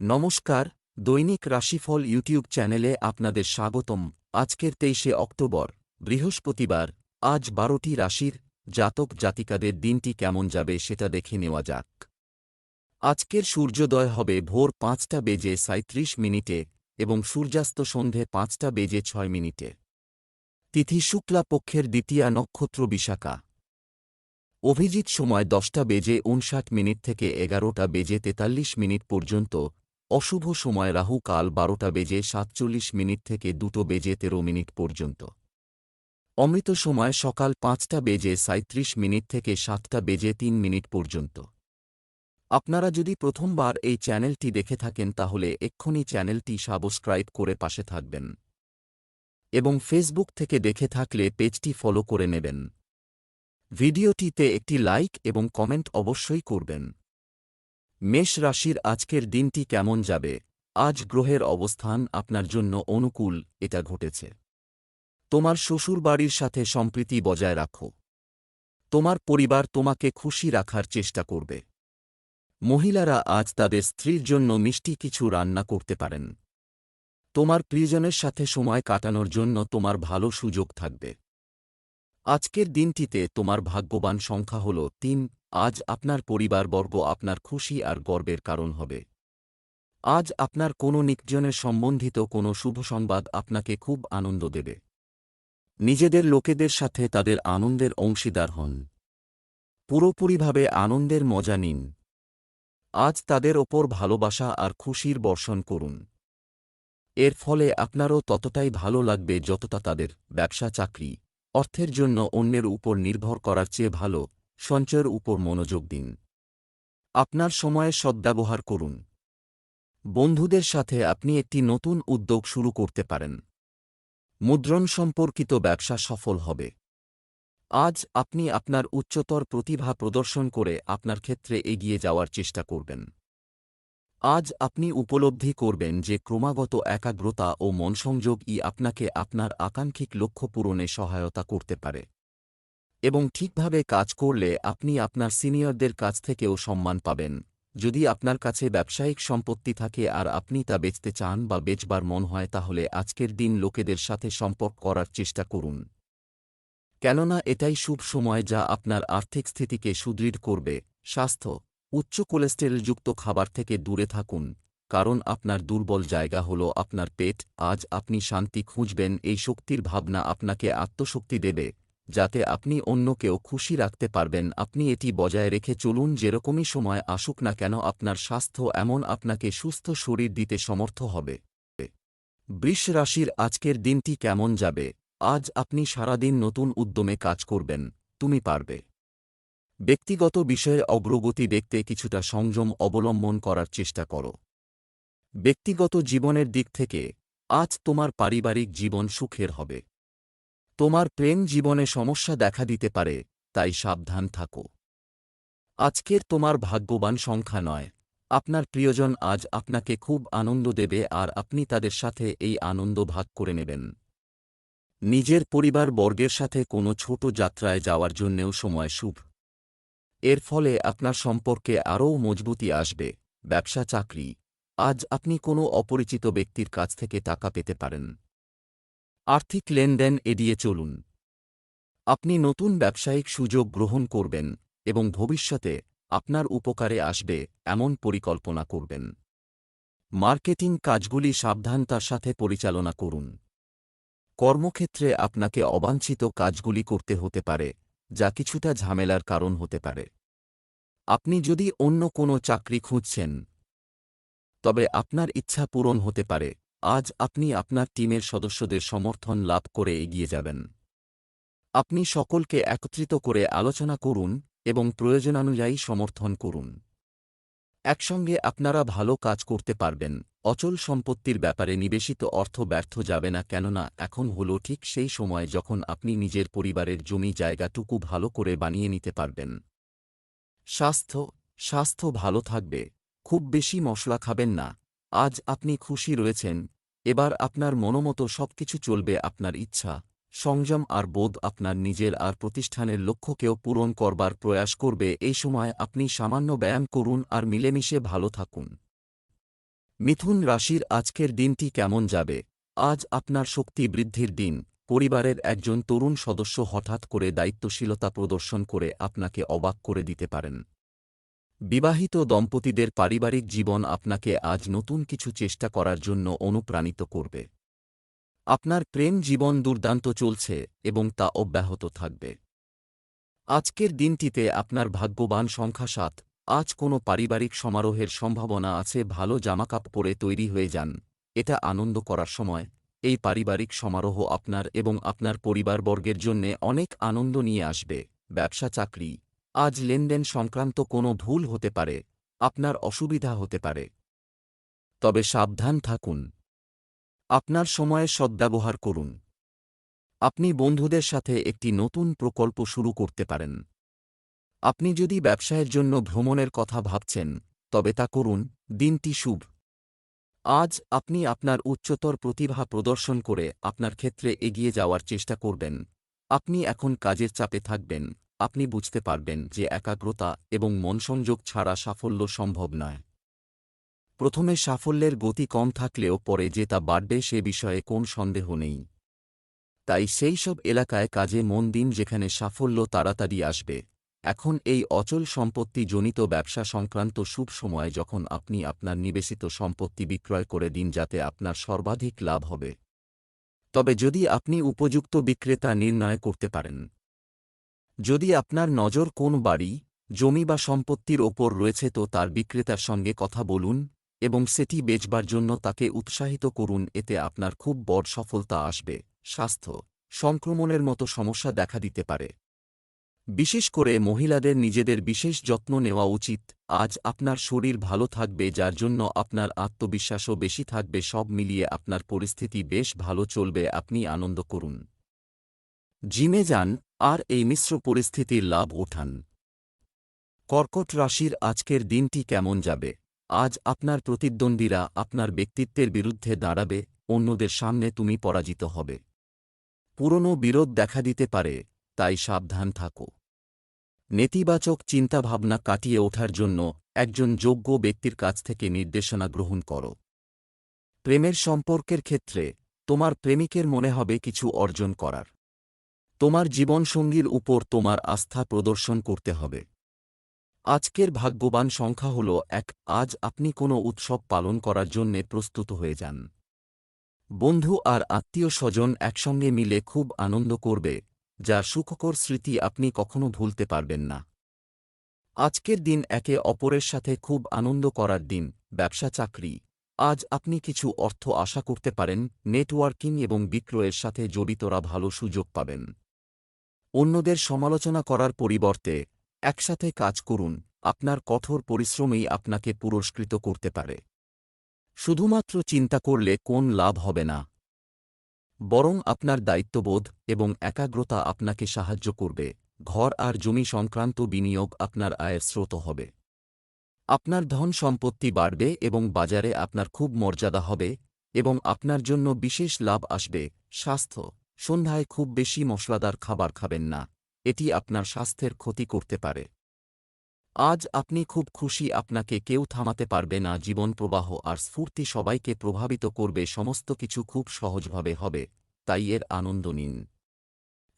নমস্কার, দৈনিক রাশিফল ইউটিউব চ্যানেলে আপনাদের স্বাগতম। আজকের তেইশে অক্টোবর, বৃহস্পতিবার, আজ বারোটি রাশির জাতক জাতিকাদের দিনটি কেমন যাবে সেটা দেখে নেওয়া যাক। আজকের সূর্যোদয় হবে ভোর পাঁচটা বেজে সাঁত্রিশ মিনিটে এবং সূর্যাস্ত সন্ধে পাঁচটা বেজে ছয় মিনিটে। তিথি শুক্লা পক্ষের দ্বিতীয়া নক্ষত্র বিশাখা। অভিজিৎ সময় দশটা বেজে উনষাট মিনিট থেকে এগারোটা বেজে তেতাল্লিশ মিনিট পর্যন্ত অশুভ সময় রাহু কাল বারোটা বেজে সাতচল্লিশ মিনিট থেকে দুটো বেজে তেরো মিনিট পর্যন্ত। অমৃত সময় সকাল পাঁচটা বেজে সাঁত্রিশ মিনিট থেকে সাতটা বেজে তিন মিনিট পর্যন্ত। আপনারা যদি প্রথমবার এই চ্যানেলটি দেখে থাকেন তাহলে এক্ষুনি চ্যানেলটি সাবস্ক্রাইব করে পাশে থাকবেন। এবং ফেসবুক থেকে দেখে থাকলে পেজটি ফলো করে নেবেন। ভিডিওটিতে একটি লাইক এবং কমেন্ট অবশ্যই করবেন। মেষ রাশির আজকের দিনটি কেমন যাবে? আজ গ্রহের অবস্থান আপনার জন্য অনুকূল, এটা ঘটেছে। তোমার শ্বশুরবাড়ির সাথে সম্প্রীতি বজায় রাখো। তোমার পরিবার তোমাকে খুশি রাখার চেষ্টা করবে। মহিলারা আজ তাদের স্ত্রীর জন্য মিষ্টি কিছু রান্না করতে পারেন। তোমার প্রিয়জনের সাথে সময় কাটানোর জন্য তোমার ভালো সুযোগ থাকবে। আজকের দিনটিতে তোমার ভাগ্যবান সংখ্যা হল তিন, আজ আপনার পরিবারবর্গ আপনার খুশি আর গর্বের কারণ হবে। আজ আপনার কোনো নিকজনের সম্বন্ধিত কোনো শুভ সংবাদ আপনাকে খুব আনন্দ দেবে। নিজেদের লোকেদের সাথে তাদের আনন্দের অংশীদার হন। পুরোপুরিভাবে আনন্দের মজা নিন। আজ তাদের ওপর ভালোবাসা আর খুশির বর্ষণ করুন। এর ফলে আপনারও ততটাই ভালো লাগবে যতটা তাদের ব্যবসা চাকরি অর্থের জন্য অন্যের উপর নির্ভর করার চেয়ে ভালো, সঞ্চয়ের উপর মনোযোগ দিন। আপনার সময়ে সদ্ব্যবহার করুন। বন্ধুদের সাথে আপনি একটি নতুন উদ্যোগ শুরু করতে পারেন। মুদ্রণ সম্পর্কিত ব্যবসা সফল হবে। আজ আপনি আপনার উচ্চতর প্রতিভা প্রদর্শন করে আপনার ক্ষেত্রে এগিয়ে যাওয়ার চেষ্টা করবেন। আজ আপনি উপলব্ধি করবেন যে ক্রমাগত একাগ্রতা ও মনসংযোগই আপনাকে আপনার আকাঙ্ক্ষিক লক্ষ্য পূরণে সহায়তা করতে পারে। এবং ঠিকভাবে কাজ করলে আপনি আপনার সিনিয়রদের কাছ থেকেও সম্মান পাবেন। যদি আপনার কাছে ব্যবসায়িক সম্পত্তি থাকে আর আপনি তা বেচতে চান বা বেচবার মন হয় তাহলে আজকের দিন লোকেদের সাথে সম্পর্ক করার চেষ্টা করুন। কেননা এটাই শুভ সময় যা আপনার আর্থিক স্থিতিকে সুদৃঢ় করবে। স্বাস্থ্য উচ্চ কোলেস্টেরলযুক্ত খাবার থেকে দূরে থাকুন, কারণ আপনার দুর্বল জায়গা হল আপনার পেট। আজ আপনি শান্তি খুঁজবেন, এই শক্তির ভাবনা আপনাকে আত্মশক্তি দেবে, যাতে আপনি অন্যকেও খুশি রাখতে পারবেন। আপনি এটি বজায় রেখে চলুন, যেরকমই সময় আসুক না কেন আপনার স্বাস্থ্য এমন আপনাকে সুস্থ শরীর দিতে সমর্থ হবে। বৃষ রাশির আজকের দিনটি কেমন যাবে? আজ আপনি সারাদিন নতুন উদ্যমে কাজ করবেন, তুমি পারবে। ব্যক্তিগত বিষয়ে অগ্রগতি দেখতে কিছুটা সংযম অবলম্বন করার চেষ্টা করো। ব্যক্তিগত জীবনের দিক থেকে, আজ তোমার পারিবারিক জীবন সুখের হবে। তোমার প্রেম জীবনে সমস্যা দেখা দিতে পারে, তাই সাবধান থাকো। আজকের তোমার ভাগ্যবান সংখ্যা নয়। আপনার প্রিয়জন আজ আপনাকে খুব আনন্দ দেবে আর আপনি তাদের সাথে এই আনন্দ ভাগ করে নেবেন। নিজের পরিবার বর্গের সাথে কোনো ছোট যাত্রায় যাওয়ার জন্যেও সময় শুভ। এর ফলে আপনার সম্পর্কে আরও মজবুতি আসবে। ব্যবসা, চাকরি। আজ আপনি কোনো অপরিচিত ব্যক্তির কাছ থেকে টাকা পেতে পারেন। আর্থিক লেনদেন এড়িয়ে চলুন। আপনি নতুন ব্যবসায়িক সুযোগ গ্রহণ করবেন এবং ভবিষ্যতে আপনার উপকারে আসবে এমন পরিকল্পনা করবেন। মার্কেটিং কাজগুলি সাবধানতার সাথে পরিচালনা করুন। কর্মক্ষেত্রে আপনাকে অবাঞ্ছিত কাজগুলি করতে হতে পারে। যা কিছুটা ঝামেলার কারণ হতে পারে। আপনি যদি অন্য কোনো চাকরি খুঁজছেন, তবে আপনার ইচ্ছা পূরণ হতে পারে। আজ আপনি আপনার টিমের সদস্যদের সমর্থন লাভ করে এগিয়ে যাবেন। আপনি সকলকে একত্রিত করে আলোচনা করুন এবং প্রয়োজনানুযায়ী সমর্থন করুন। একসঙ্গে আপনারা ভালো কাজ করতে পারবেন। অচল সম্পত্তির ব্যাপারে নিবেশিত অর্থ ব্যর্থ যাবে না, কেননা এখন হল ঠিক সেই সময় যখন আপনি নিজের পরিবারের জমি জায়গাটুকু ভালো করে বানিয়ে নিতে পারবেন। স্বাস্থ্য স্বাস্থ্য ভালো থাকবে। খুব বেশি মশলা খাবেন না। আজ আপনি খুশি রয়েছেন। এবার আপনার মনোমতো সবকিছু চলবে আপনার ইচ্ছা। সংযম আর বোধ আপনার নিজের আর প্রতিষ্ঠানের লক্ষ্যকেও পূরণ করবার প্রয়াস করবে। এই সময় আপনি সামান্য ব্যায়াম করুন আর মিলেমিশে ভালো থাকুন। মিথুন রাশির আজকের দিনটি কেমন যাবে? আজ আপনার শক্তি বৃদ্ধির দিন। পরিবারের একজন তরুণ সদস্য হঠাৎ করে দায়িত্বশীলতা প্রদর্শন করে আপনাকে অবাক করে দিতে পারেন। বিবাহিত দম্পতিদের পারিবারিক জীবন আপনাকে আজ নতুন কিছু চেষ্টা করার জন্য অনুপ্রাণিত করবে। আপনার প্রেম জীবন দুর্দান্ত চলছে এবং তা অব্যাহত থাকবে। আজকের দিনটিতে আপনার ভাগ্যবান সংখ্যা সাত। আজ কোনো পারিবারিক সমারোহের সম্ভাবনা আছে, ভালো জামাকাপড় পরে তৈরি হয়ে যান। এটা আনন্দ করার সময়। এই পারিবারিক সমারোহ আপনার এবং আপনার পরিবারবর্গের জন্যে অনেক আনন্দ নিয়ে আসবে। ব্যবসা, চাকরি। আজ লেনদেন সংক্রান্ত কোনো ভুল হতে পারে। আপনার অসুবিধা হতে পারে। তবে সাবধান থাকুন। আপনার সময়ের সদ্ব্যবহার করুন। আপনি বন্ধুদের সাথে একটি নতুন প্রকল্প শুরু করতে পারেন। আপনি যদি ব্যবসায়ের জন্য ভ্রমণের কথা ভাবছেন, তবে তা করুন, দিনটি শুভ। আজ আপনি আপনার উচ্চতর প্রতিভা প্রদর্শন করে আপনার ক্ষেত্রে এগিয়ে যাওয়ার চেষ্টা করবেন। আপনি এখন কাজের চাপে থাকবেন, আপনি বুঝতে পারবেন যে একাগ্রতা এবং মনসংযোগ ছাড়া সাফল্য সম্ভব নয়। প্রথমে সাফল্যের গতি কম থাকলেও পরে যে তা বাড়বে সে বিষয়ে কোন সন্দেহ নেই। তাই সেই সব এলাকায় কাজে মন দিন যেখানে সাফল্য তাড়াতাড়ি আসবে। এখন এই অচল সম্পত্তি জনিত ব্যবসা সংক্রান্ত শুভ সময় যখন আপনি আপনার নিবেশিত সম্পত্তি বিক্রয় করে দিন যাতে আপনার সর্বাধিক লাভ হবে। তবে যদি আপনি উপযুক্ত বিক্রেতা নির্ণয় করতে পারেন। যদি আপনার নজর কোন বাড়ি, জমি বা সম্পত্তির ওপর রয়েছে তো তার বিক্রেতার সঙ্গে কথা বলুন। এবং সেটি বেচবার জন্য তাকে উৎসাহিত করুন, এতে আপনার খুব বড় সফলতা আসবে। স্বাস্থ্য, সংক্রমণের মতো সমস্যা দেখা দিতে পারে। বিশেষ করে মহিলাদের নিজেদের বিশেষ যত্ন নেওয়া উচিত। আজ আপনার শরীর ভালো থাকবে, যার জন্য আপনার আত্মবিশ্বাসও বেশি থাকবে। সব মিলিয়ে আপনার পরিস্থিতি বেশ ভালো চলবে, আপনি আনন্দ করুন। জিমে যান আর এই মিশ্র পরিস্থিতির লাভ ওঠান। কর্কট রাশির আজকের দিনটি কেমন যাবে? আজ আপনার প্রতিদ্বন্দ্বীরা আপনার ব্যক্তিত্বের বিরুদ্ধে দাঁড়াবে, অন্যদের সামনে তুমি পরাজিত হবে। পুরনো বিরোধ দেখা দিতে পারে, তাই সাবধান থাকো। নেতিবাচক চিন্তাভাবনা কাটিয়ে ওঠার জন্য একজন যোগ্য ব্যক্তির কাছ থেকে নির্দেশনা গ্রহণ করো। প্রেমের সম্পর্কের ক্ষেত্রে তোমার প্রেমিকের মনে হবে কিছু অর্জন করার। তোমার জীবনসঙ্গীর উপর তোমার আস্থা প্রদর্শন করতে হবে। আজকের ভাগ্যবান সংখ্যা হল এক, আজ আপনি কোনো উৎসব পালন করার জন্যে প্রস্তুত হয়ে যান। বন্ধু আর আত্মীয় স্বজন একসঙ্গে মিলে খুব আনন্দ করবে, যা সুখকর স্মৃতি আপনি কখনো ভুলতে পারবেন না। আজকের দিন একে অপরের সাথে খুব আনন্দ করার দিন, ব্যবসা চাকরি। আজ আপনি কিছু অর্থ আশা করতে পারেন, নেটওয়ার্কিং এবং বিক্রয়ের সাথে জড়িতরা ভালো সুযোগ পাবেন। অন্যদের সমালোচনা করার পরিবর্তে একসাথে কাজ করুন, আপনার কঠোর পরিশ্রমেই আপনাকে পুরস্কৃত করতে পারে। শুধুমাত্র চিন্তা করলে কোন লাভ হবে না। বরং আপনার দায়িত্ববোধ এবং একাগ্রতা আপনাকে সাহায্য করবে, ঘর আর জমি সংক্রান্ত বিনিয়োগ আপনার আয়ের স্রোত হবে। আপনার ধন সম্পত্তি বাড়বে এবং বাজারে আপনার খুব মর্যাদা হবে এবং আপনার জন্য বিশেষ লাভ আসবে, স্বাস্থ্য, সন্ধ্যায় খুব বেশি মশলাদার খাবার খাবেন না। এটি আপনার স্বাস্থ্যের ক্ষতি করতে পারে। আজ আপনি খুব খুশি আপনাকে কেউ থামাতে পারবে না, জীবন প্রবাহ আর স্ফূর্তি সবাইকে প্রভাবিত করবে, সমস্ত কিছু খুব সহজভাবে হবে, তাই এর আনন্দ নিন।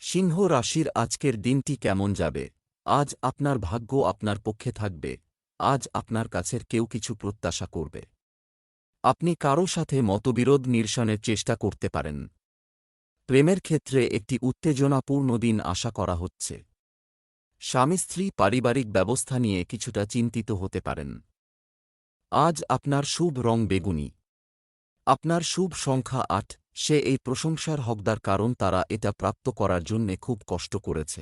সিংহ রাশির আজকের দিনটি কেমন যাবে? আজ আপনার ভাগ্য আপনার পক্ষে থাকবে, আজ আপনার কাছের কেউ কিছু প্রত্যাশা করবে। আপনি কারও সাথে মতবিরোধ নিরসনের চেষ্টা করতে পারেন। প্রেমের ক্ষেত্রে একটি উত্তেজনাপূর্ণ দিন আশা করা হচ্ছে। স্বামী স্ত্রী পারিবারিক ব্যবস্থা নিয়ে কিছুটা চিন্তিত হতে পারেন। আজ আপনার শুভ রং বেগুনি। আপনার শুভ সংখ্যা আট, সে এই প্রশংসার হকদার কারণ তারা এটা প্রাপ্ত করার জন্যে খুব কষ্ট করেছে।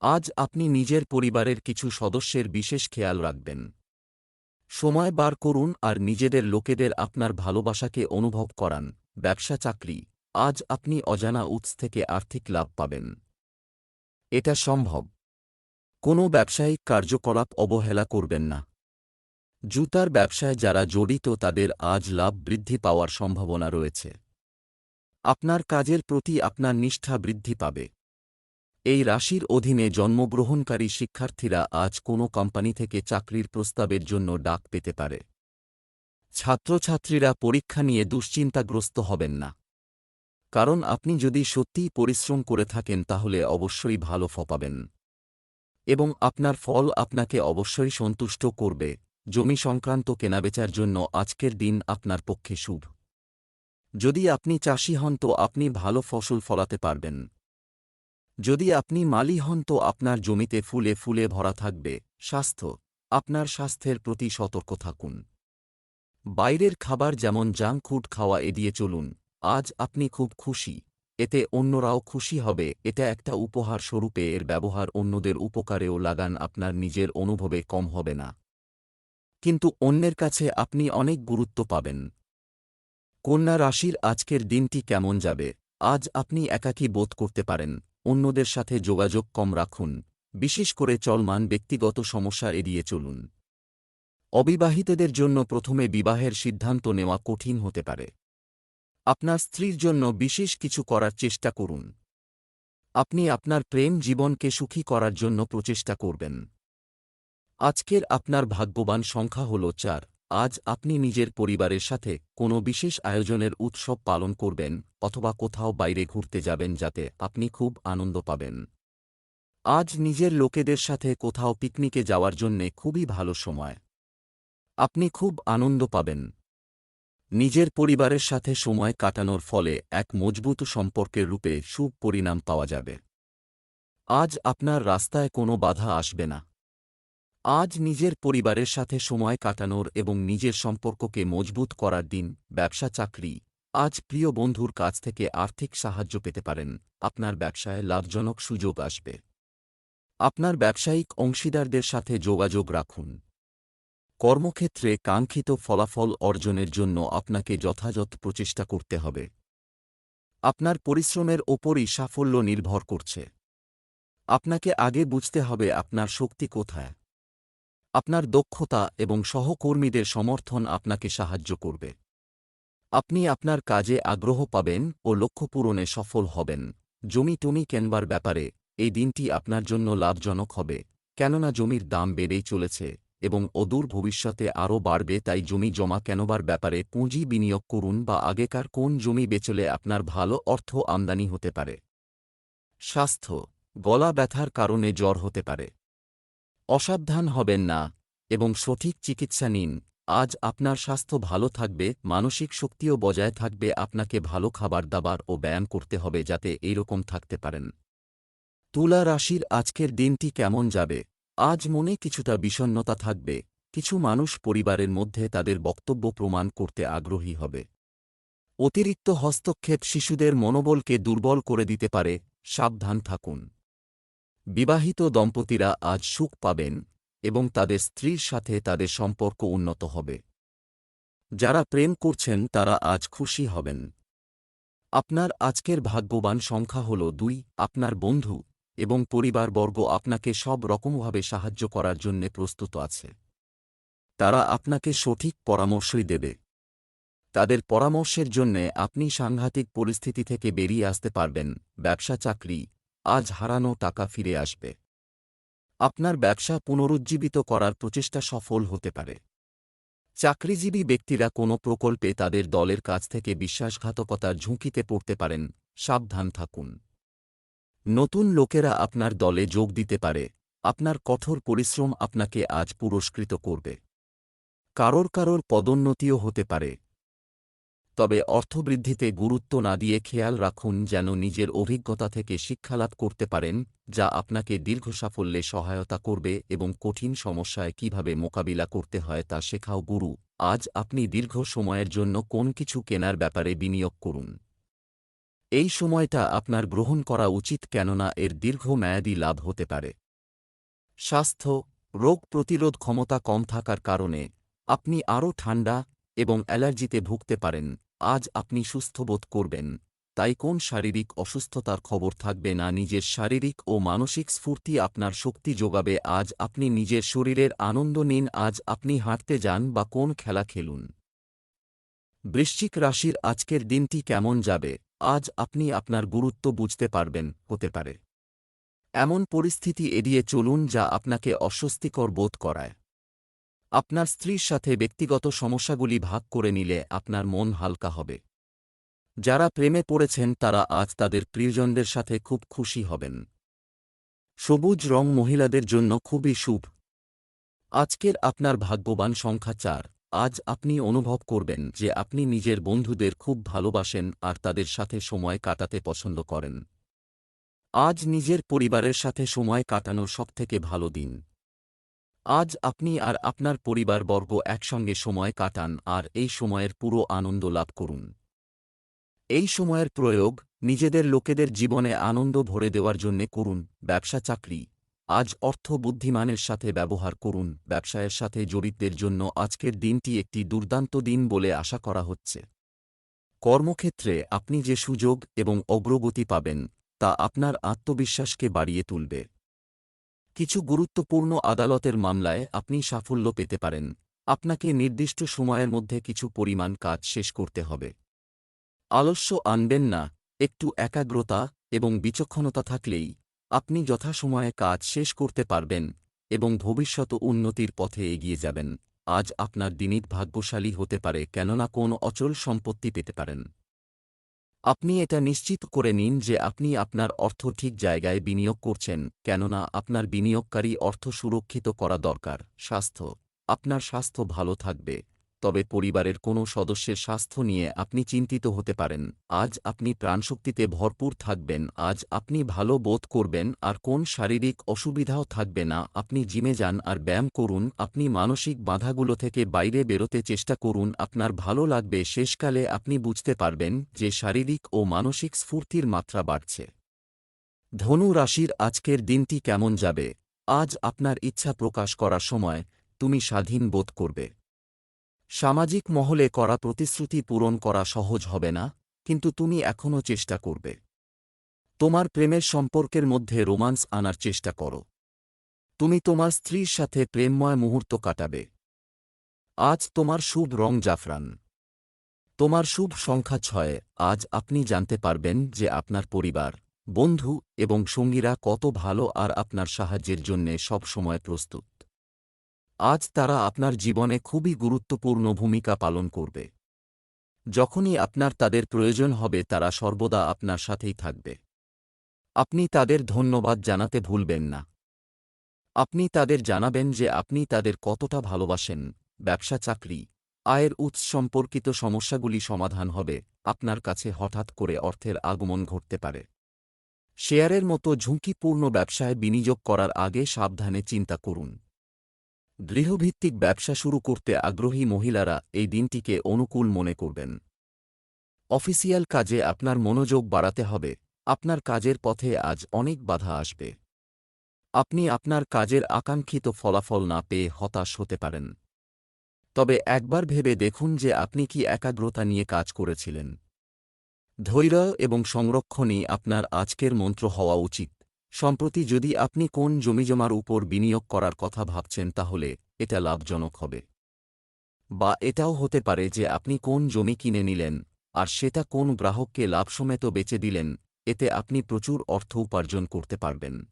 আজ আপনি নিজের পরিবারের কিছু সদস্যের বিশেষ খেয়াল রাখবেন। সময় বার করুন আর নিজেদের লোকেদের আপনার ভালোবাসাকে অনুভব করান। ব্যবসা চাকরি আজ আপনি অজানা উৎস থেকে আর্থিক লাভ পাবেন। এটা সম্ভব। কোনো ব্যবসায়িক কার্যকলাপ অবহেলা করবেন না। জুতার ব্যবসায় যারা জড়িত তাদের আজ লাভ বৃদ্ধি পাওয়ার সম্ভাবনা রয়েছে। আপনার কাজের প্রতি আপনার নিষ্ঠা বৃদ্ধি পাবে। এই রাশির অধীনে জন্মগ্রহণকারী শিক্ষার্থীরা আজ কোনো কোম্পানি থেকে চাকরির প্রস্তাবের জন্য ডাক পেতে পারে। ছাত্রছাত্রীরা পরীক্ষা নিয়ে দুশ্চিন্তাগ্রস্ত হবেন না। কারণ আপনি যদি সত্যিই পরিশ্রম করে থাকেন তাহলে অবশ্যই ভালো ফ পাবেন। এবং আপনার ফল আপনাকে অবশ্যই সন্তুষ্ট করবে। জমি সংক্রান্ত কেনাবেচার জন্য আজকের দিন আপনার পক্ষে শুভ। যদি আপনি চাষি হন তো আপনি ভালো ফসল ফলাতে পারবেন। যদি আপনি মালি হন তো আপনার জমিতে ফুলে ফুলে ভরা থাকবে। স্বাস্থ্য, আপনার স্বাস্থ্যের প্রতি সতর্ক থাকুন। বাইরের খাবার যেমন জাঙ্ক ফুড খাওয়া এড়িয়ে চলুন। আজ আপনি খুব খুশি। এতে অন্যরাও খুশি হবে। এটা একটা উপহার স্বরূপে এর ব্যবহার অন্যদের উপকারেও লাগান আপনার নিজের অনুভবে কম হবে না। কিন্তু অন্যের কাছে আপনি অনেক গুরুত্ব পাবেন। কন্যা রাশির আজকের দিনটি কেমন যাবে? আজ আপনি একাকী বোধ করতে পারেন। অন্যদের সাথে যোগাযোগ কম রাখুন। বিশেষ করে চলমান ব্যক্তিগত সমস্যা এড়িয়ে চলুন। অবিবাহিতদের জন্য প্রথমে বিবাহের সিদ্ধান্ত নেওয়া কঠিন হতে পারে। আপনার স্ত্রীর জন্য বিশেষ কিছু করার চেষ্টা করুন। আপনি আপনার প্রেম জীবনকে সুখী করার জন্য প্রচেষ্টা করবেন। আজকের আপনার ভাগ্যবান সংখ্যা হল চার। আজ আপনি নিজের পরিবারের সাথে কোনো বিশেষ আয়োজনের উৎসব পালন করবেন অথবা কোথাও বাইরে ঘুরতে যাবেন যাতে আপনি খুব আনন্দ পাবেন। আজ নিজের লোকেদের সাথে কোথাও পিকনিকে যাওয়ার জন্যে খুবই ভালো সময়। আপনি খুব আনন্দ পাবেন। নিজের পরিবারের সাথে সময় কাটানোর ফলে এক মজবুত সম্পর্কের রূপে সুপ পরিণাম পাওয়া যাবে। আজ আপনার রাস্তায় কোনো বাধা আসবে না। আজ নিজের পরিবারের সাথে সময় কাটানোর এবং নিজের সম্পর্ককে মজবুত করার দিন, ব্যবসা চাকরি। আজ প্রিয় বন্ধুর কাছ থেকে আর্থিক সাহায্য পেতে পারেন, আপনার ব্যবসায় লাভজনক সুযোগ আসবে। আপনার ব্যবসায়িক অংশীদারদের সাথে যোগাযোগ রাখুন। কর্মক্ষেত্রে কাঙ্ক্ষিত ফলাফল অর্জনের জন্য আপনাকে যথাযথ প্রচেষ্টা করতে হবে। আপনার পরিশ্রমের ওপরই সাফল্য নির্ভর করছে। আপনাকে আগে বুঝতে হবে আপনার শক্তি কোথায়। আপনার দক্ষতা এবং সহকর্মীদের সমর্থন আপনাকে সাহায্য করবে। আপনি আপনার কাজে আগ্রহ পাবেন ও লক্ষ্য পূরণে সফল হবেন। জমি টমি কেনবার ব্যাপারে এই দিনটি আপনার জন্য লাভজনক হবে, কেননা জমির দাম বেড়েই চলেছে। এবং অদূর ভবিষ্যতে আরও বাড়বে, তাই জমি জমা কেনবার ব্যাপারে পুঁজি বিনিয়োগ করুন বা আগেকার কোন জমি বেচলে আপনার ভালো অর্থ আমদানি হতে পারে। স্বাস্থ্য, গলা ব্যথার কারণে জ্বর হতে পারে। অসাবধান হবেন না এবং সঠিক চিকিৎসা নিন। আজ আপনার স্বাস্থ্য ভালো থাকবে, মানসিক শক্তিও বজায় থাকবে, আপনাকে ভালো খাবার দাবার ও ব্যায়াম করতে হবে যাতে এইরকম থাকতে পারেন। তুলা রাশির আজকের দিনটি কেমন যাবে? আজ মনে কিছুটা বিষণ্নতা থাকবে, কিছু মানুষ পরিবারের মধ্যে তাদের বক্তব্য প্রমাণ করতে আগ্রহী হবে। অতিরিক্ত হস্তক্ষেপ শিশুদের মনোবলকে দুর্বল করে দিতে পারে, সাবধান থাকুন। বিবাহিত দম্পতিরা আজ সুখ পাবেন, এবং তাদের স্ত্রীর সাথে তাদের সম্পর্ক উন্নত হবে। যারা প্রেম করছেন তারা আজ খুশি হবেন। আপনার আজকের ভাগ্যবান সংখ্যা হল দুই, আপনার বন্ধু। এবং পরিবারবর্গ আপনাকে সব রকমভাবে সাহায্য করার জন্য প্রস্তুত আছে। তারা আপনাকে সঠিক পরামর্শই দেবে। তাদের পরামর্শের জন্যে আপনি সাংঘাতিক পরিস্থিতি থেকে বেরিয়ে আসতে পারবেন, ব্যবসা চাকরি, আজ হারানো টাকা ফিরে আসবে। আপনার ব্যবসা পুনরুজ্জীবিত করার প্রচেষ্টা সফল হতে পারে। চাকরিজীবী ব্যক্তিরা কোনো প্রকল্পে তাদের দলের কাছ থেকে বিশ্বাসঘাতকতার ঝুঁকিতে পড়তে পারেন, সাবধান থাকুন। নতুন লোকেরা আপনার দলে যোগ দিতে পারে। আপনার কঠোর পরিশ্রম আপনাকে আজ পুরস্কৃত করবে। কারোর কারোর পদোন্নতিও হতে পারে। তবে অর্থবৃদ্ধিতে গুরুত্ব না দিয়ে খেয়াল রাখুন যেন নিজের অভিজ্ঞতা থেকে শিক্ষালাভ করতে পারেন, যা আপনাকে দীর্ঘ সাফল্যে সহায়তা করবে এবং কঠিন সমস্যায় কীভাবে মোকাবিলা করতে হয় তা শেখাও। গুরু, আজ আপনি দীর্ঘ সময়ের জন্য কোন কিছু কেনার ব্যাপারে বিনিয়োগ করুন। এই সময়টা আপনার গ্রহণ করা উচিত কেননা এর দীর্ঘমেয়াদী লাভ হতে পারে। স্বাস্থ্য, রোগ প্রতিরোধ ক্ষমতা কম থাকার কারণে আপনি আরও ঠান্ডা এবং অ্যালার্জিতে ভুগতে পারেন, আজ আপনি সুস্থ বোধ করবেন, তাই কোন শারীরিক অসুস্থতার খবর থাকবে না নিজের শারীরিক ও মানসিক স্ফূর্তি আপনার শক্তি যোগাবে, আজ আপনি নিজের শরীরের আনন্দ নিন, আজ আপনি হাঁটতে যান বা কোন খেলা খেলুন। বৃশ্চিক রাশির আজকের দিনটি কেমন যাবে? আজ আপনি আপনার গুরুত্ব বুঝতে পারবেন, হতে পারে। এমন পরিস্থিতি এড়িয়ে চলুন যা আপনাকে অস্বস্তিকর বোধ করায়। আপনার স্ত্রীর সাথে ব্যক্তিগত সমস্যাগুলি ভাগ করে নিলে আপনার মন হালকা হবে। যারা প্রেমে পড়েছেন, তারা আজ তাদের প্রিয়জনদের সাথে খুব খুশি হবেন। সবুজ রং মহিলাদের জন্য খুবই শুভ। আজকের আপনার ভাগ্যবান সংখ্যা চার। আজ আপনি অনুভব করবেন যে আপনি নিজের বন্ধুদের খুব ভালোবাসেন আর তাদের সাথে সময় কাটাতে পছন্দ করেন। আজ নিজের পরিবারের সাথে সময় কাটানোর সবথেকে ভালো দিন। আজ আপনি আর আপনার পরিবারবর্গ একসঙ্গে সময় কাটান আর এই সময়ের পুরো আনন্দ লাভ করুন। এই সময়ের প্রয়োগ নিজেদের লোকেদের জীবনে আনন্দ ভরে দেওয়ার জন্যে করুন। ব্যবসা চাকরি আজ অর্থ বুদ্ধিমানের সাথে ব্যবহার করুন, ব্যবসায়ের সাথে জড়িতদের জন্য আজকের দিনটি একটি দুর্দান্ত দিন বলে আশা করা হচ্ছে। কর্মক্ষেত্রে আপনি যে সুযোগ এবং অগ্রগতি পাবেন, তা আপনার আত্মবিশ্বাসকে বাড়িয়ে তুলবে। কিছু গুরুত্বপূর্ণ আদালতের মামলায় আপনি সাফল্য পেতে পারেন। আপনাকে নির্দিষ্ট সময়ের মধ্যে কিছু পরিমাণ কাজ শেষ করতে হবে। আলস্য আনবেন না, একটু একাগ্রতা এবং বিচক্ষণতা থাকলেই আপনি যথাসময়ে কাজ শেষ করতে পারবেন এবং ভবিষ্যৎ উন্নতির পথে এগিয়ে যাবেন। আজ আপনার দিনিত ভাগ্যশালী হতে পারে, কেননা কোন অচল সম্পত্তি পেতে পারেন। আপনি এটা নিশ্চিত করে নিন যে আপনি আপনার অর্থ ঠিক জায়গায় বিনিয়োগ করছেন, কেননা আপনার বিনিয়োগকারী অর্থ সুরক্ষিত করা দরকার। স্বাস্থ্য, আপনার স্বাস্থ্য ভালো থাকবে। তবে পরিবারের কোনো সদস্যের স্বাস্থ্য নিয়ে আপনি চিন্তিত হতে পারেন। আজ আপনি প্রাণশক্তিতে ভরপুর থাকবেন, আজ আপনি ভালো বোধ করবেন আর কোন শারীরিক অসুবিধাও থাকবে না। আপনি জিমে যান আর ব্যায়াম করুন, আপনি মানসিক বাধাগুলো থেকে বাইরে বেরোতে চেষ্টা করুন, আপনার ভালো লাগবে, শেষকালে আপনি বুঝতে পারবেন যে শারীরিক ও মানসিক স্ফূর্তির মাত্রা বাড়ছে। ধনু রাশির আজকের দিনটি কেমন যাবে? আজ আপনার ইচ্ছা প্রকাশ করার সময়, তুমি স্বাধীন বোধ করবে। সামাজিক মহলে করা প্রতিশ্রুতি পূরণ করা সহজ হবে না, কিন্তু তুমি এখনও চেষ্টা করবে। তোমার প্রেমের সম্পর্কের মধ্যে রোমান্স আনার চেষ্টা করো। তুমি তোমার স্ত্রীর সাথে প্রেমময় মুহূর্ত কাটাবে। আজ তোমার শুভ রং জাফরান। তোমার শুভ সংখ্যা ছয়, আজ আপনি জানতে পারবেন যে আপনার পরিবার, বন্ধু এবং সঙ্গীরা কত ভালো আর আপনার সাহায্যের জন্যে সব সময় প্রস্তুত। আজ তারা আপনার জীবনে খুবই গুরুত্বপূর্ণ ভূমিকা পালন করবে। যখনই আপনার তাদের প্রয়োজন হবে, তারা সর্বদা আপনার সাথেই থাকবে। আপনি তাদের ধন্যবাদ জানাতে ভুলবেন না। আপনি তাদের জানাবেন যে আপনি তাদের কতটা ভালোবাসেন। ব্যবসা, চাকরি, আয়ের উৎস সম্পর্কিত সমস্যাগুলি সমাধান হবে, আপনার কাছে হঠাৎ করে অর্থের আগমন ঘটতে পারে। শেয়ারের মতো ঝুঁকিপূর্ণ ব্যবসায় বিনিয়োগ করার আগে সাবধানে চিন্তা করুন। গৃহভিত্তিক ব্যবসা শুরু করতে আগ্রহী মহিলারা এই দিনটিকে অনুকূল মনে করবেন। অফিসিয়াল কাজে আপনার মনোযোগ বাড়াতে হবে। আপনার কাজের পথে আজ অনেক বাধা আসবে। আপনি আপনার কাজের আকাঙ্ক্ষিত ফলাফল না পেয়ে হতাশ হতে পারেন। তবে একবার ভেবে দেখুন যে আপনি কি একাগ্রতা নিয়ে কাজ করেছিলেন। ধৈর্য এবং সংরক্ষণই আপনার আজকের মন্ত্র হওয়া উচিত। সম্প্রতি যদি আপনি কোন জমিজমার উপর বিনিয়োগ করার কথা ভাবছেন, তাহলে এটা লাভজনক হবে। বা এটাও হতে পারে যে আপনি কোন জমি কিনে নিলেন, আর সেটা কোন গ্রাহককে লাভসমেত বেচে দিলেন, এতে আপনি প্রচুর অর্থ উপার্জন করতে পারবেন।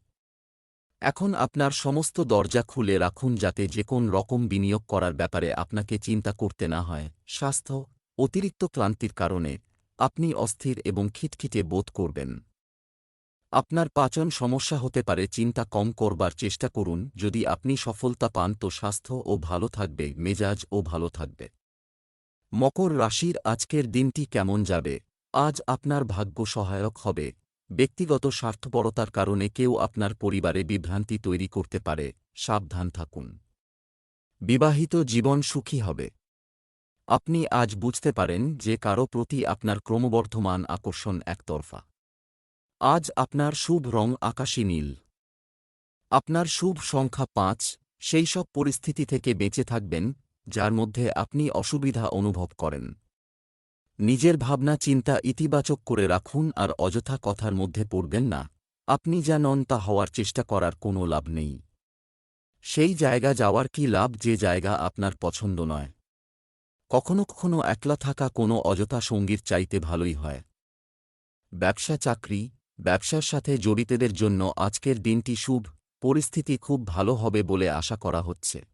এখন আপনার সমস্ত দরজা খুলে রাখুন যাতে যে কোন রকম বিনিয়োগ করার ব্যাপারে আপনাকে চিন্তা করতে না হয়। স্বাস্থ্য, অতিরিক্ত ক্লান্তির কারণে আপনি অস্থির এবং খিটখিটে বোধ করবেন। আপনার পাচন সমস্যা হতে পারে, চিন্তা কম করবার চেষ্টা করুন, যদি আপনি সফলতা পান তো স্বাস্থ্য ও ভালো থাকবে, মেজাজ ও ভালো থাকবে। মকর রাশির আজকের দিনটি কেমন যাবে? আজ আপনার ভাগ্য সহায়ক হবে। ব্যক্তিগত স্বার্থপরতার কারণে কেউ আপনার পরিবারে বিভ্রান্তি তৈরি করতে পারে, সাবধান থাকুন। বিবাহিত জীবন সুখী হবে। আপনি আজ বুঝতে পারেন যে কারও প্রতি আপনার ক্রমবর্ধমান আকর্ষণ একতরফা। আজ আপনার শুভ রং আকাশী নীল। আপনার শুভ সংখ্যা পাঁচ, সেই সব পরিস্থিতি থেকে বেঁচে থাকবেন, যার মধ্যে আপনি অসুবিধা অনুভব করেন। নিজের ভাবনা চিন্তা ইতিবাচক করে রাখুন আর অযথা কথার মধ্যে পড়বেন না। আপনি যা নন তা হওয়ার চেষ্টা করার কোনো লাভ নেই। সেই জায়গা যাওয়ার কি লাভ যে জায়গা আপনার পছন্দ নয়? কখনো কখনো একলা থাকা কোনো অযথা সঙ্গীর চাইতে ভালোই হয়। ব্যবসা চাকরি ব্যবসার সাথে জড়িতদের জন্য আজকের দিনটি শুভ, পরিস্থিতি খুব ভালো হবে বলে আশা করা হচ্ছে।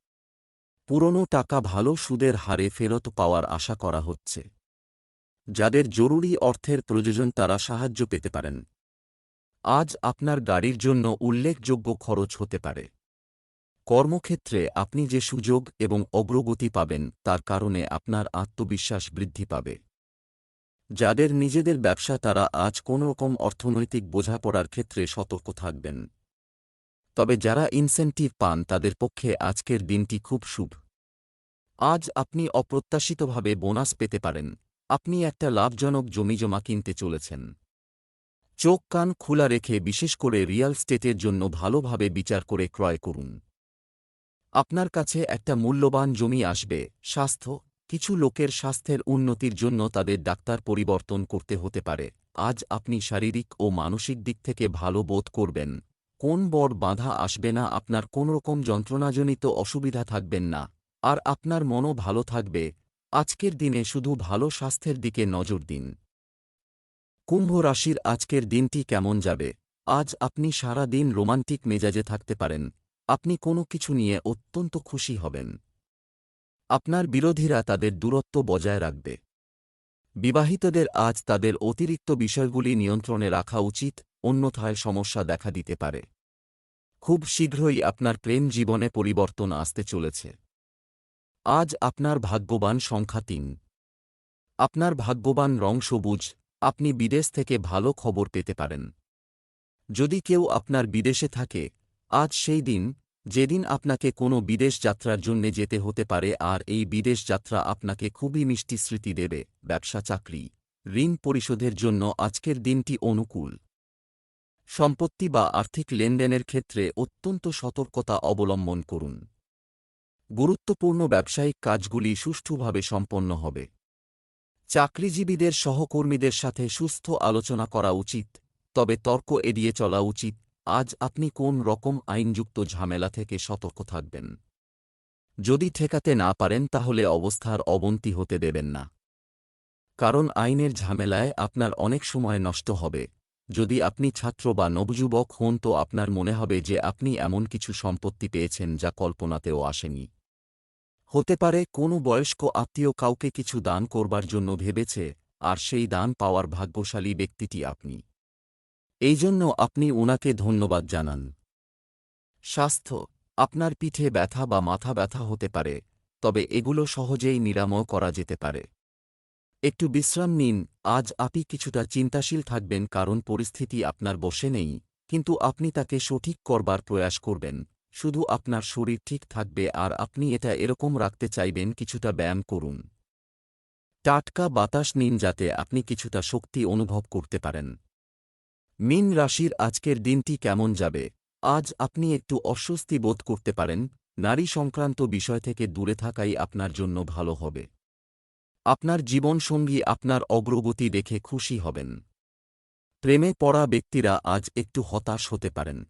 পুরনো টাকা ভালো সুদের হারে ফেরত পাওয়ার আশা করা হচ্ছে। যাদের জরুরি অর্থের প্রয়োজন তারা সাহায্য পেতে পারেন। আজ আপনার গাড়ির জন্য উল্লেখযোগ্য খরচ হতে পারে। কর্মক্ষেত্রে আপনি যে সুযোগ এবং অগ্রগতি পাবেন তার কারণে আপনার আত্মবিশ্বাস বৃদ্ধি পাবে। যাদের নিজেদের ব্যবসা তারা আজ কোনোরকম অর্থনৈতিক বোঝাপড়ার ক্ষেত্রে সতর্ক থাকবেন। তবে যারা ইনসেন্টিভ পান তাদের পক্ষে আজকের দিনটি খুব শুভ। আজ আপনি অপ্রত্যাশিতভাবে বোনাস পেতে পারেন। আপনি একটা লাভজনক জমিজমা কিনতে চলেছেন। চোখ কান খোলা রেখে বিশেষ করে রিয়াল স্টেটের জন্য ভালোভাবে বিচার করে ক্রয় করুন। আপনার কাছে একটা মূল্যবান জমি আসবে, স্বাস্থ্য কিছু লোকের স্বাস্থ্যের উন্নতির জন্য তাদের ডাক্তার পরিবর্তন করতে হতে পারে। আজ আপনি শারীরিক ও মানসিক দিক থেকে ভালো বোধ করবেন। কোন বড় বাধা আসবে না, আপনার কোনোরকম যন্ত্রণাজনিত অসুবিধা থাকবেন না। আর আপনার মনও ভালো থাকবে। আজকের দিনে শুধু ভালো স্বাস্থ্যের দিকে নজর দিন। কুম্ভ রাশির আজকের দিনটি কেমন যাবে? আজ আপনি সারা দিন রোমান্টিক মেজাজে থাকতে পারেন। আপনি কোনো কিছু নিয়ে অত্যন্ত খুশি হবেন। আপনার বিরোধীরা তাদের দূরত্ব বজায় রাখবে। বিবাহিতদের আজ তাদের অতিরিক্ত বিষয়গুলি নিয়ন্ত্রণে রাখা উচিত, অন্যথায় সমস্যা দেখা দিতে পারে। খুব শীঘ্রই আপনার প্রেম জীবনে পরিবর্তন আসতে চলেছে। আজ আপনার ভাগ্যবান সংখ্যা তিন। আপনার ভাগ্যবান রং সবুজ, আপনি বিদেশ থেকে ভালো খবর পেতে পারেন। যদি কেউ আপনার বিদেশে থাকে, আজ সেই দিন যেদিন আপনাকে কোনো বিদেশ যাত্রার জন্যে যেতে হতে পারে আর এই বিদেশ যাত্রা আপনাকে খুবই মিষ্টি স্মৃতি দেবে, ব্যবসা চাকরি, ঋণ পরিশোধের জন্য আজকের দিনটি অনুকূল। সম্পত্তি বা আর্থিক লেনদেনের ক্ষেত্রে অত্যন্ত সতর্কতা অবলম্বন করুন। গুরুত্বপূর্ণ ব্যবসায়িক কাজগুলি সুষ্ঠুভাবে সম্পন্ন হবে। চাকরিজীবীদের সহকর্মীদের সাথে সুস্থ আলোচনা করা উচিত, তবে তর্ক এড়িয়ে চলা উচিত। আজ আপনি কোন রকম আইনযুক্ত ঝামেলা থেকে সতর্ক থাকবেন? যদি ঠেকাতে না পারেন, তাহলে অবস্থার অবনতি হতে দেবেন না। কারণ আইনের ঝামেলায় আপনার অনেক সময় নষ্ট হবে। যদি আপনি ছাত্র বা নবযুবক হন, তো আপনার মনে হবে যে আপনি এমন কিছু সম্পত্তি পেয়েছেন যা কল্পনাতেও আসেনি। হতে পারে কোনো বয়স্ক আত্মীয় কাউকে কিছু দান করবার জন্য ভেবেছে, আর সেই দান পাওয়ার ভাগ্যশালী ব্যক্তিটি আপনি। এই জন্য আপনি ওনাকে ধন্যবাদ জানান। স্বাস্থ্য, আপনার পিঠে ব্যথা বা মাথা ব্যথা হতে পারে, তবে এগুলো সহজেই নিরাময় করা যেতে পারে। একটু বিশ্রাম নিন, আজ আপনি কিছুটা চিন্তাশীল থাকবেন কারণ পরিস্থিতি আপনার বসে নেই, কিন্তু আপনি তাকে সঠিক করবার প্রয়াস করবেন, শুধু আপনার শরীর ঠিক থাকবে আর আপনি এটা এরকম রাখতে চাইবেন কিছুটা ব্যায়াম করুন। টাটকা বাতাস নিন যাতে আপনি কিছুটা শক্তি অনুভব করতে পারেন। মিন রাশির আজকের দিনটি কেমন যাবে? আজ আপনি একটু অস্বস্তি বোধ করতে পারেন, নারী সংক্রান্ত বিষয় থেকে দূরে থাকাই আপনার জন্য ভালো হবে। আপনার জীবনসঙ্গী আপনার অগ্রগতি দেখে খুশি হবেন। প্রেমে পড়া ব্যক্তিরা আজ একটু হতাশ হতে পারেন।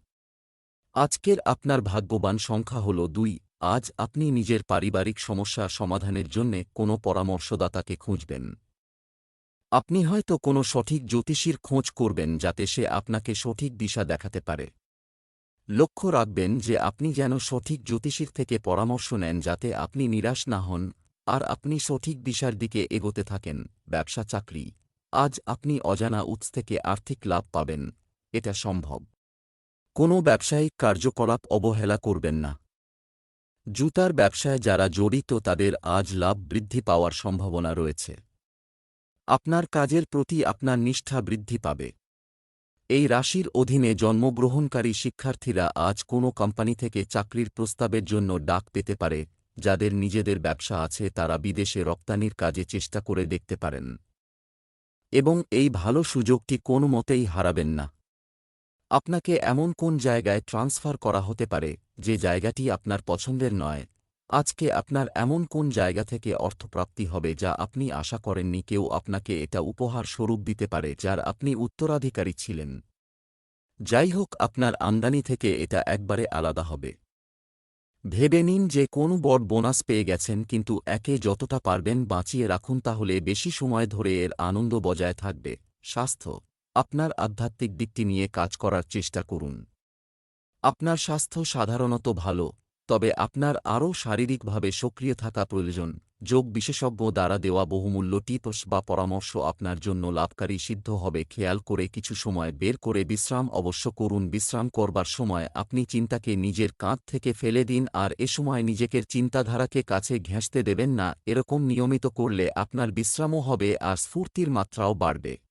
আজকের আপনার ভাগ্যবান সংখ্যা হল দুই, আজ আপনি নিজের পারিবারিক সমস্যা সমাধানের জন্যে কোনো পরামর্শদাতাকে খুঁজবেন। আপনি হয়তো কোনো সঠিক জ্যোতিষীর খোঁজ করবেন যাতে সে আপনাকে সঠিক দিশা দেখাতে পারে। লক্ষ্য রাখবেন যে আপনি যেন সঠিক জ্যোতিষীর থেকে পরামর্শ নেন যাতে আপনি নিরাশ না হন আর আপনি সঠিক দিশার দিকে এগোতে থাকেন, ব্যবসা, চাকরি। আজ আপনি অজানা উৎস থেকে আর্থিক লাভ পাবেন, এটা সম্ভব। কোনো ব্যবসায়িক কার্যকলাপ অবহেলা করবেন না। জুতার ব্যবসায় যারা জড়িত তাদের আজ লাভ বৃদ্ধি পাওয়ার সম্ভাবনা রয়েছে। আপনার কাজের প্রতি আপনার নিষ্ঠা বৃদ্ধি পাবে। এই রাশির অধীনে জন্মগ্রহণকারী শিক্ষার্থীরা আজ কোনো কোম্পানি থেকে চাকরির প্রস্তাবের জন্য ডাক পেতে পারে, যাদের নিজেদের ব্যবসা আছে তারা বিদেশে রপ্তানির কাজে চেষ্টা করে দেখতে পারেন। এবং এই ভালো সুযোগটি কোনো মতেই হারাবেন না। আপনাকে এমন কোন জায়গায় ট্রান্সফার করা হতে পারে, যে জায়গাটি আপনার পছন্দের নয় আজকে আপনার এমন কোন জায়গা থেকে অর্থপ্রাপ্তি হবে যা আপনি আশা করেননি কেউ আপনাকে এটা উপহার স্বরূপ দিতে পারে যার আপনি উত্তরাধিকারী ছিলেন। যাই হোক, আপনার আমদানি থেকে এটা একবারে আলাদা হবে। ভেবে নিন যে কোন বড় বোনাস পেয়ে গেছেন, কিন্তু একে যতটা পারবেন বাঁচিয়ে রাখুন, তাহলে বেশি সময় ধরে এর আনন্দ বজায় থাকবে। স্বাস্থ্য। আপনার আধ্যাত্মিক দিকটি নিয়ে কাজ করার চেষ্টা করুন। আপনার স্বাস্থ্য সাধারণত ভালো। তবে আপনার আরও শারীরিকভাবে সক্রিয় থাকা প্রয়োজন। যোগ বিশেষজ্ঞ দ্বারা দেওয়া বহুমূল্য টিপস বা পরামর্শ আপনার জন্য লাভকারী সিদ্ধ হবে। খেয়াল করে কিছু সময় বের করে বিশ্রাম অবশ্য করুন। বিশ্রাম করবার সময় আপনি চিন্তাকে নিজের কাঁধ থেকে ফেলে দিন আর এ সময় নিজেকে চিন্তাধারাকে কাছে ঘেঁষতে দেবেন না। এরকম নিয়মিত করলে আপনার বিশ্রামও হবে আর স্ফূর্তির মাত্রাও বাড়বে।